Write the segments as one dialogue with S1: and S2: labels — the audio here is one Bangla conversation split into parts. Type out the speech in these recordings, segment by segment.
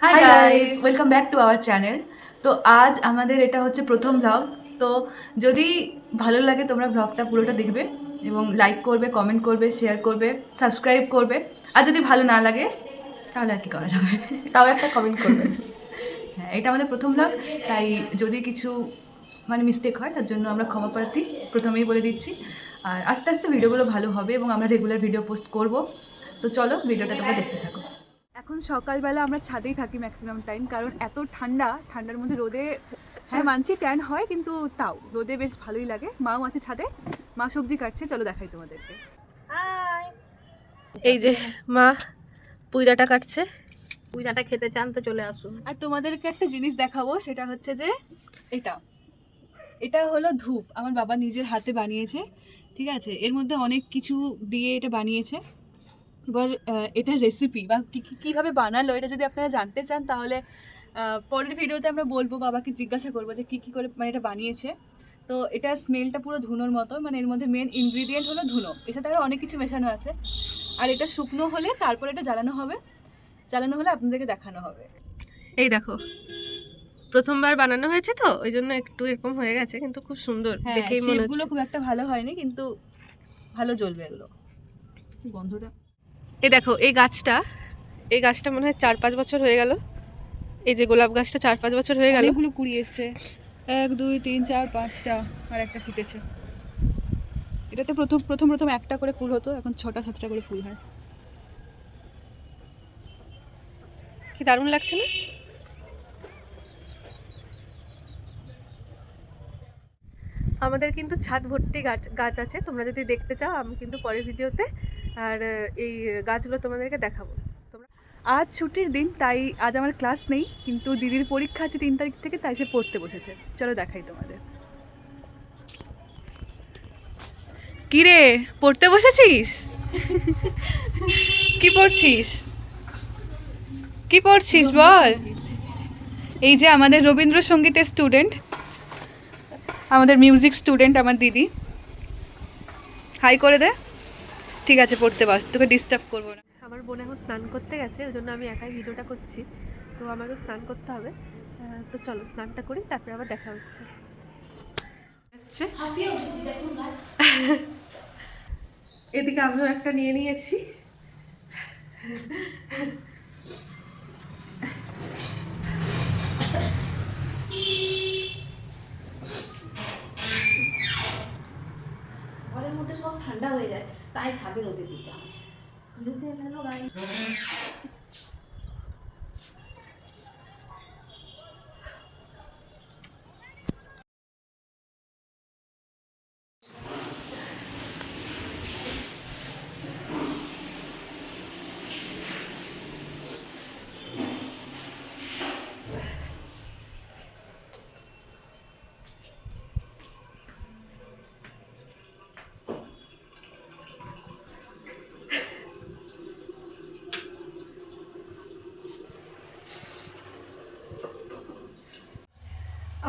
S1: Hi guys welcome back to our channel তো আজ আমাদের এটা হচ্ছে প্রথম ব্লগ তো যদি ভালো লাগে তোমরা ব্লগটা পুরোটা দেখবে এবং লাইক করবে কমেন্ট করবে শেয়ার করবে সাবস্ক্রাইব করবে। আর যদি ভালো না লাগে তাহলে আর কি করা যাবে?
S2: তাও একটা কমেন্ট করবেন
S1: হ্যাঁ এটা আমাদের প্রথম ব্লগ তাই যদি কিছু মানে মিস্টেক হয় তার জন্য আমরা ক্ষমা প্রার্থী প্রথমেই বলে দিচ্ছি। আর আস্তে আস্তে ভিডিওগুলো ভালো হবে এবং আমরা রেগুলার ভিডিও পোস্ট করব। তো চলো ভিডিওটা তোমরা দেখতে থাকো। এখন সকালবেলা আমরা ছাদেই থাকি ম্যাক্সিমাম টাইম কারণ এত ঠান্ডা ঠান্ডার মধ্যে রোদে হ্যাঁ মানছি ট্যান হয় কিন্তু তাও রোদে বেশ ভালোই লাগে। মাও আছে ছাদে মা সবজি কাটছে চলো দেখাই তোমাদেরকে।
S2: এই যে মা পুইরাটা কাটছে। পুইরাটা খেতে চান তো চলে আসুন।
S1: আর তোমাদেরকে একটা জিনিস দেখাবো সেটা হচ্ছে যে এটা। এটা হলো ধূপ আমার বাবা নিজের হাতে বানিয়েছে ঠিক আছে? এর মধ্যে অনেক কিছু দিয়ে এটা বানিয়েছে। এবার এটার রেসিপি বা কী কী- কীভাবে বানালো এটা যদি আপনারা জানতে চান তাহলে পরের ভিডিওতে আমরা বলব বাবাকে জিজ্ঞাসা করব যে কী কী করে মানে এটা বানিয়েছে। তো এটা স্মেলটা পুরো ধুনোর মতো মানে এর মধ্যে মেন ইনগ্রিডিয়েন্ট হলো ধুনো। এর সাথে আরও অনেক কিছু মেশানো আছে। আর এটা শুকনো হলে তারপর এটা জ্বালানো হবে। জ্বালানো হলে আপনাদেরকে দেখানো হবে।
S2: এই দেখো প্রথমবার বানানো হয়েছে তো ওই জন্য একটু এরকম হয়ে গেছে কিন্তু খুব সুন্দর
S1: হ্যাঁ
S2: দেখেই মনে হচ্ছে।
S1: খুব একটা ভালো হয়নি কিন্তু ভালো জ্বলবে এগুলো। গন্ধটা।
S2: এই দেখো এই গাছটা এই গাছটা মনে হয় চার পাঁচ বছর হয়ে গেল। এই যে গোলাপ গাছটা চার পাঁচ বছর হয়ে গেল।
S1: অনেকগুলো কুড়ি এসছে। এক দুই তিন চার পাঁচটা আর একটা ফুটেছে। এটাতে প্রথম প্রথম প্রথম একটা করে ফুল হতো এখন ছটা সাতটা করে ফুল হয়।
S2: কি দারুণ লাগছে না? আমাদের কিন্তু ছাদ ভর্তি গাছ গাছ আছে। তোমরা যদি দেখতে চাও আমি কিন্তু পরের ভিডিওতে আর এই গাছগুলো তোমাদেরকে দেখাবো। তোমরা
S1: আজ ছুটির দিন, তাই আজ আমার ক্লাস নেই, কিন্তু দিদির পরীক্ষা আছে তিন তারিখ থেকে, তাই সে পড়তে বসেছে। চলো দেখাই তোমাদের। কি রে পড়তে বসেছিস? কি পড়ছিস? কি পড়ছিস বল? এই যে আমাদের রবীন্দ্রসঙ্গীতের স্টুডেন্ট আমাদের মিউজিক স্টুডেন্ট আমার দিদি। হাই করে দে। ঠিক আছে পড়তে বাস তোকে ডিস্টার্ব করব না।
S2: আমার বোন এখন স্নান করতে গেছে ওই জন্য আমি একাই ভিডিওটা করছি। তো আমাকেও স্নান করতে হবে। তো চলো স্নানটা করি তারপরে আবার দেখা হচ্ছে। হচ্ছে। এদিকে আমিও একটা নিয়ে নিয়েছি।
S3: ঠান্ডা হয়ে যায় তাই ছাদে রোদে দিতে হয়। বুঝে গেল গাড়ি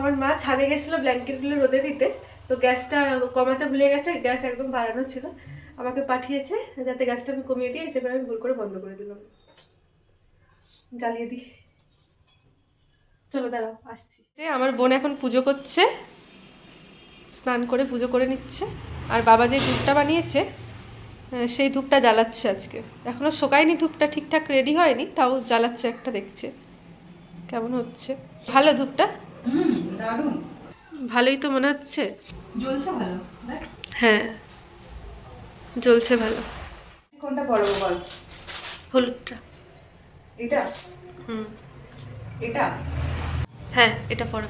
S2: আমার মা ছাদে গেছিল ব্ল্যাঙ্কেটগুলো রোদে দিতে, তো গ্যাসটা কমাতে ভুলে গেছে, গ্যাস একদম বাড়ানো ছিল। আমাকে পাঠিয়েছে যাতে গ্যাসটা আমি কমিয়ে দিই সেবার আমি ভুল করে বন্ধ করে দিলাম। জ্বালিয়ে দিই। চলো দাঁড়াও, আসছি। আমার বোন এখন পুজো করছে, স্নান করে পুজো করে নিচ্ছে। আর বাবা যে ধূপটা বানিয়েছে সেই ধূপটা জ্বালাচ্ছে আজকে। এখনও শোকায়নি ধূপটা, ঠিকঠাক রেডি হয়নি, তাও জ্বালাচ্ছে একটা দেখছে। কেমন হচ্ছে? ভালো ধূপটা?
S1: হুম দারুণ।
S2: ভালোই তো মনে হচ্ছে।
S1: জ্বলছে ভালো
S2: হ্যাঁ জ্বলছে ভালো।
S1: কোনটা পড়ব বল?
S2: হলুদটা।
S1: এটা?
S2: হুম।
S1: এটা?
S2: হ্যাঁ এটা পড়ো।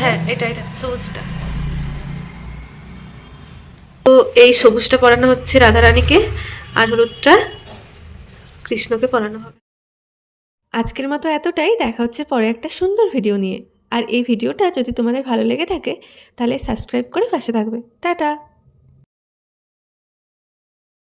S2: হ্যাঁ এটা এটা সবুজটা। তো এই সবুজটা পরানো হচ্ছে রাধারানীকে। আর হলুদটা কৃষ্ণকে পরানো হবে। আজকের মতো এতটাই। দেখা হচ্ছে পরে একটা সুন্দর ভিডিও নিয়ে। আর এই ভিডিওটা যদি তোমাদের ভালো লেগে থাকে, তাহলে সাবস্ক্রাইব করে পাশে থাকবে। টাটা!